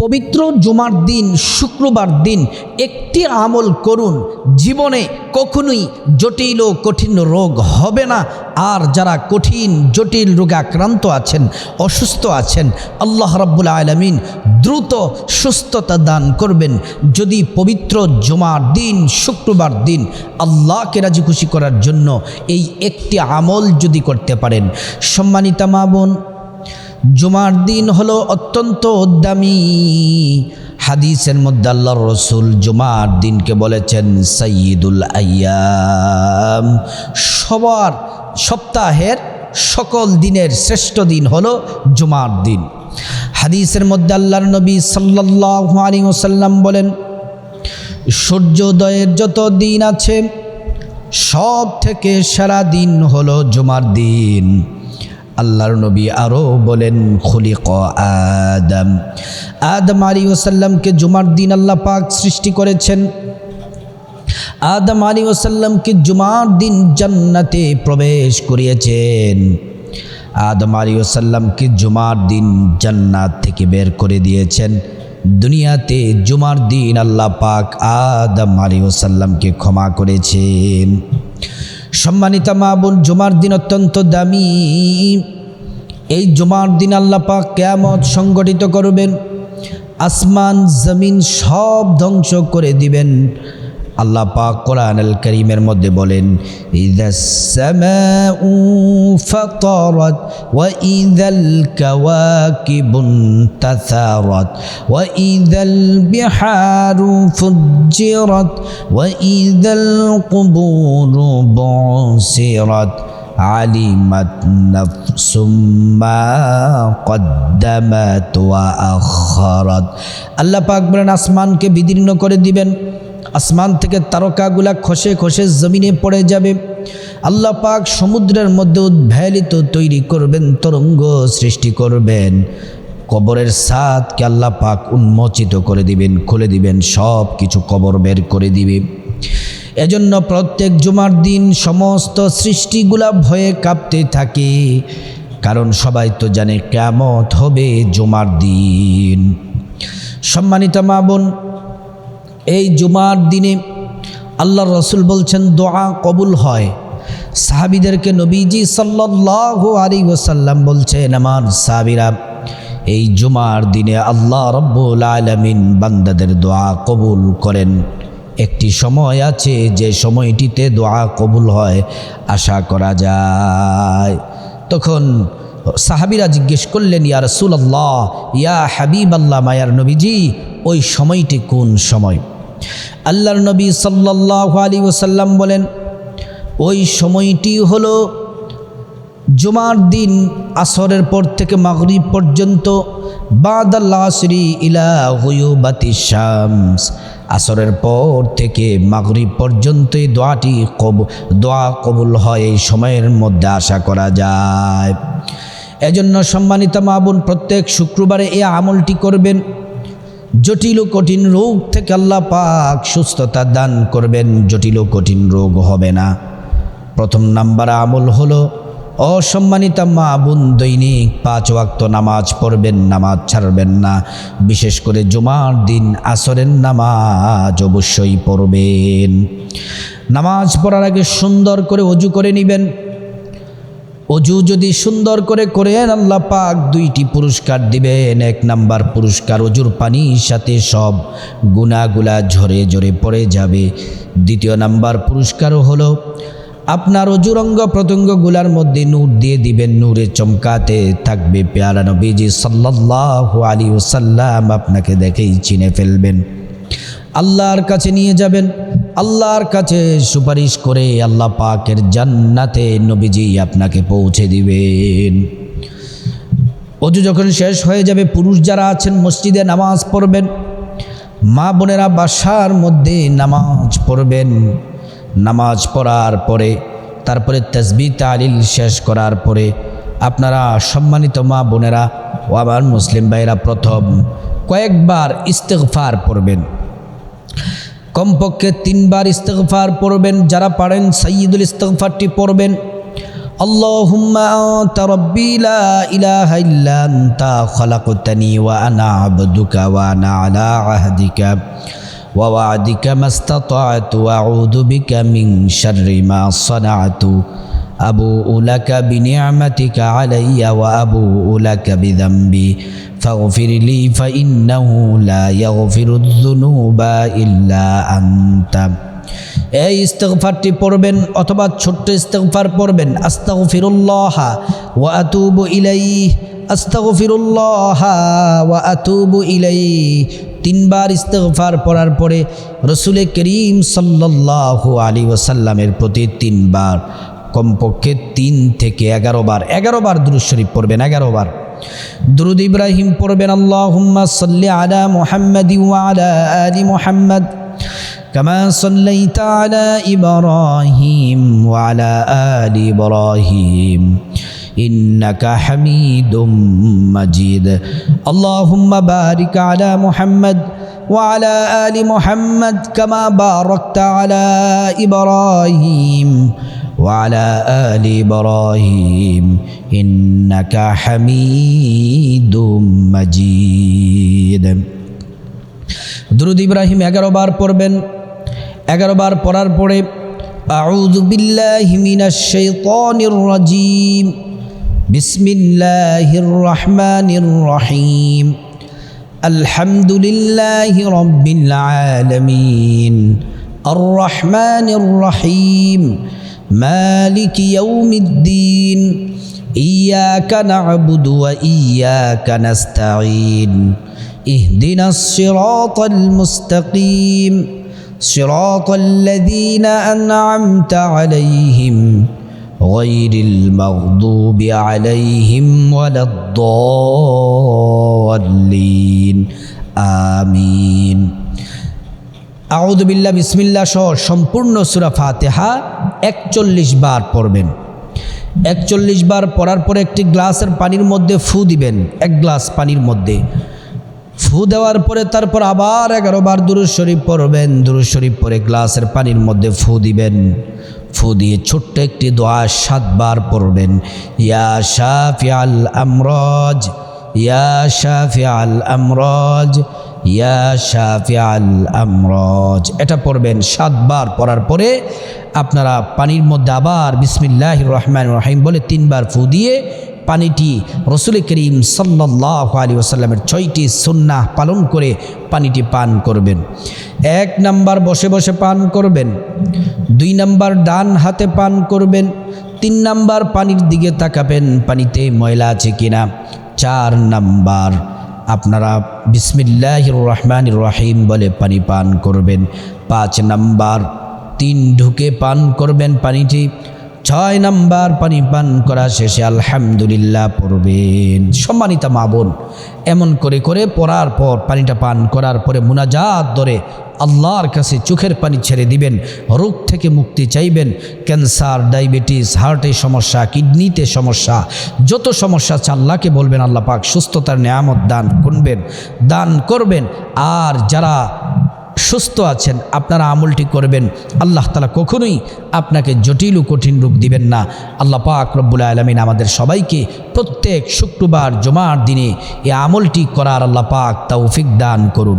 পবিত্র জুমার দিন, শুক্রবার দিন একটি আমল করুন। জীবনে কখনোই জটিল ও কঠিন রোগ হবে না। আর যারা কঠিন, জটিল রোগে আক্রান্ত আছেন, অসুস্থ আছেন, আল্লাহ রাব্বুল আলমিন দ্রুত সুস্থতা দান করবেন। যদি পবিত্র জুমার দিন, শুক্রবার দিন আল্লাহকে রাজি খুশি করার জন্য এই একটি আমল যদি করতে পারেন। সম্মানিতা মা বোন জুমার দিন হলো অত্যন্ত দামি। হাদিসের মধ্যে আল্লাহর রসুল জুমার দিনকে বলেছেন সঈদুল আয়াম। সবার সপ্তাহের সকল দিনের শ্রেষ্ঠ দিন হলো জুমার দিন। হাদিসের মধ্যে আল্লাহর নবী সাল্লাহ আলী ওসাল্লাম বলেন, সূর্যোদয়ের যত দিন আছে সব থেকে সেরা দিন হলো জুমার দিন। আল্লাহর নবী আরও বলেন, খুলিক আদম। আদম আলী ওসাল্লামকে জুমার দিন আল্লাহ পাক সৃষ্টি করেছেন। আদম আলী ওসাল্লামকে জুমার দিন জান্নাতে প্রবেশ করিয়েছেন। আদম আলী ওসাল্লামকে জুমার দিন জান্নাত থেকে বের করে দিয়েছেন। দুনিয়াতে জুমার দিন আল্লাহ পাক আদম আলী ওসাল্লামকে ক্ষমা করেছেন। সম্মানিতা মা বোন, জুমার দিন অত্যন্ত দামি। এই জুমার দিন আল্লাহ পাক কেয়ামত সংগঠিত করবেন। আসমান, জমিন সব ধ্বংস করে দিবেন। আল্লাহ পাক কোরআন আল করিমের মধ্যে বলেন فطرت وإذا الكواكب انتثرت وإذا البحار فجرت وإذا القبور بعثرت علمت نفس ما قدمت وأخرت আল্লাহ পাক বলেন আসমানকে বিদীর্ণ করে দিবেন আসমান থেকে তারকাগুলা খসে খসে জমিনে পড়ে যাবে। আল্লাহ পাক সমুদ্রের মধ্যে উদ্ভ্যালিত তৈরি করবেন, তরঙ্গ সৃষ্টি করবেন। কবরের সাদকে আল্লাহ পাক উন্মোচিত করে দিবেন, খুলে দিবেন সব কিছু কবর বের করে দিবে। এজন্য প্রত্যেক জুমার দিন সমস্ত সৃষ্টিগুলা ভয়ে কাঁপতে থাকে, কারণ সবাই তো জানে কেমত হবে জুমার দিন। সম্মানিত মা বোন এই জুমার দিনে আল্লাহ রসুল বলছেন, দোয়া কবুল হয়। সাহাবিদেরকে নবীজি সাল্লাহ আলী ওসাল্লাম বলছেন, আমার সাহাবিরা, এই জুমার দিনে আল্লাহ রব্বুল আলমিন বান্দাদের দোয়া কবুল করেন। একটি সময় আছে যে সময়টিতে দোয়া কবুল হয়, আশা করা যায়। তখন সাহাবিরা জিজ্ঞেস করলেন, ইয়া রসুল আল্লাহ ইয়া হাবিব আল্লাহ মায়ার নবীজি, ওই সময়টি কোন সময়? আল্লাহর নবী সাল্লাহ আলী ওসাল্লাম বলেন, ওই সময়টি হলো জুমার দিন আসরের পর থেকে মাগরিব পর্যন্ত বাদাল্লাশরি ইলা শামস। আসরের পর থেকে মাগরিব পর্যন্ত এই দোয়াটি কব, দোয়া কবুল হয় এই সময়ের মধ্যে আশা করা যায়। এজন্য সম্মানিত মাবুন প্রত্যেক শুক্রবারে এই আমলটি করবেন। জটিল কঠিন রোগ থেকে আল্লাহ পাক সুস্থতা দান করবেন, জটিল কঠিন রোগ হবে না। প্রথম নাম্বার আমল হলো, অসম্মানিতা মা বোন দৈনিক পাঁচ ওয়াক্ত নামাজ পড়বেন, নামাজ ছাড়বেন না। বিশেষ করে জুমার দিন আসরের নামাজ অবশ্যই পড়বেন। নামাজ পড়ার আগে সুন্দর করে অজু করে নেবেন অজু যদি সুন্দর করে করেন, আল্লাহ পাক দুইটি পুরস্কার দিবেন। এক নাম্বার পুরস্কার অজুর পানির সাথে সব গুণাগুলা ঝরে ঝরে পড়ে যাবে। দ্বিতীয় নাম্বার পুরস্কারও হলো, আপনার অজুরঙ্গ প্রত্যঙ্গগুলার মধ্যে নূর দিয়ে দিবেন, নূরে চমকাতে থাকবে পেয়ারা নবীজি সাল্লাহ আলী ওসাল্লাম আপনাকে দেখেই চিনে ফেলবেন। আল্লাহর কাছে নিয়ে যাবেন। আল্লাহর কাছে সুপারিশ করে আল্লাহ পাকের জান্নাতে নবীজি আপনাকে পৌঁছে দিবেন। অজু যখন শেষ হয়ে যাবে, পুরুষ যারা আছেন, মসজিদে নামাজ পড়বেন। মা বোনেরা বাসার মধ্যে নামাজ পড়বেন। নামাজ পড়ার পরে, তারপরে তসবি তালিল শেষ করার পরে আপনারা সম্মানিত মা বোনেরা ও আমার মুসলিম ভাইরা প্রথম কয়েকবার ইস্তেগফার পড়বেন। কমপক্ষে তিনবার ইস্তেগফার পড়বেন যারা পারেন সঈদুল ইস্তেগফারটি পড়বেন اللهم أنت ربي لا إله إلا أنت خلقتني وأنا عبدك وأنا على عهدك ووعدك ما استطعت وأعوذ بك من شر ما صنعت أبوء لك بنعمتك علي وأبوء لك بذنبي فاغفر لي فإنه لا يغفر الذنوب إلا أنت এই ইস্তেগফারটি পড়বেন অথবা ছোট্ট ইস্তেগফার পড়বেন আস্তাগফিরুল্লাহ ওয়া আতুবু ইলাইহি আস্তাগফিরুল্লাহ ওয়া আতুবু ইলাইহি তিনবার ইস্তেগফার পড়ার পরে রসুল করিম সাল্লাল্লাহু আলাইহি ওয়াসাল্লামের প্রতি তিনবার কমপক্ষে তিন থেকে এগারো বার এগারো বার দুরুদ শরীফ পড়বেন এগারো বার দুরুদ ইব্রাহিম পড়বেন আল্লাহুম্মা সাল্লি আলা মুহাম্মাদি ওয়া আলা আলি মুহাম্মাদ كما صليت على إبراهيم وعلى آل إبراهيم إنك حميد مجيد اللهم بارك على محمد وعلى آل محمد كما باركت على إبراهيم وعلى آل إبراهيم إنك حميد مجيد দুরুদ ইব্রাহিম এগারো বার পড়বেন এগারো বার পড়ার পরে আউযু বিল্লাহি মিনাশ শাইতানির রাজিম বিসমিল্লাহির রহমানির রহিম আলহামদুলিল্লাহি রাব্বিল আলামিন আর রহমানির مالك يوم الدين إياك نعبد وإياك نستعين اهدنا الصراط المستقيم صراط الذين أنعمت عليهم غير المغضوب عليهم ولا الضالين آمين أعوذ بالله بسم الله شهر شمپورن سورة فاتحة একচল্লিশ বার পড়বেন। একচল্লিশ বার পড়ার পরে একটি গ্লাসের পানির মধ্যে ফু দিবেন, এক গ্লাস পানির মধ্যে। ফু দেওয়ার পরে তারপর আবার এগারো বার দুরুজ শরীফ পড়বেন দুরুজ শরীফ পরে গ্লাসের পানির মধ্যে ফু দিবেন। ফু দিয়ে ছোট্ট একটি দোয়া সাতবার পড়বেন, ইয়া শাফিয়াল আমরজ, ইয়া শাফিয়াল আমরজ, ইয়া শাফিয়াল আমরজ। এটা পড়বেন সাতবার পড়ার পরে আপনারা পানির মধ্যে আবার বিসমিল্লাহ রহমান রহিম বলে তিনবার ফু দিয়ে পানিটি রসুল করিম সাল্লাহ আলী ওসাল্লামের ছয়টি সুন্নাহ পালন করে পানিটি পান করবেন। এক নাম্বার বসে বসে পান করবেন। দুই নাম্বার ডান হাতে পান করবেন। তিন নাম্বার পানির দিকে তাকাবেন, পানিতে ময়লা আছে কিনা? চার নাম্বার, আপনারা বিসমিল্লাহ রহমান রহিম বলে পানি পান করবেন। পাঁচ নাম্বার তিন ঢুকে পান করবেন পানিটি, ছয় নাম্বার পানি পান করা শেষে আলহামদুলিল্লাহ পড়বেন। সম্মানিতা মা বোন, এমন করে করে পড়ার পর পানিটা পান করার পরে মুনাজাত ধরে আল্লাহর কাছে চোখের পানি ছেড়ে দিবেন, রোগ থেকে মুক্তি চাইবেন, ক্যান্সার, ডায়াবেটিস, হার্টের সমস্যা, কিডনিতে সমস্যা, যত সমস্যা আছে আল্লাহকে বলবেন, আল্লাহ পাক সুস্থতার নেয়ামত দান করবেন দান করবেন। আর যারা সুস্থ আছেন, আপনারা আমলটি করবেন। আল্লাহ তালা কখনোই আপনাকে জটিল ও কঠিন রূপ দিবেন না। আল্লাহ পাক আলমিন আমাদের সবাইকে প্রত্যেক শুক্রবার, জমার দিনে এই আমলটি করার আল্লাহ পাক তৌফিক দান করুন।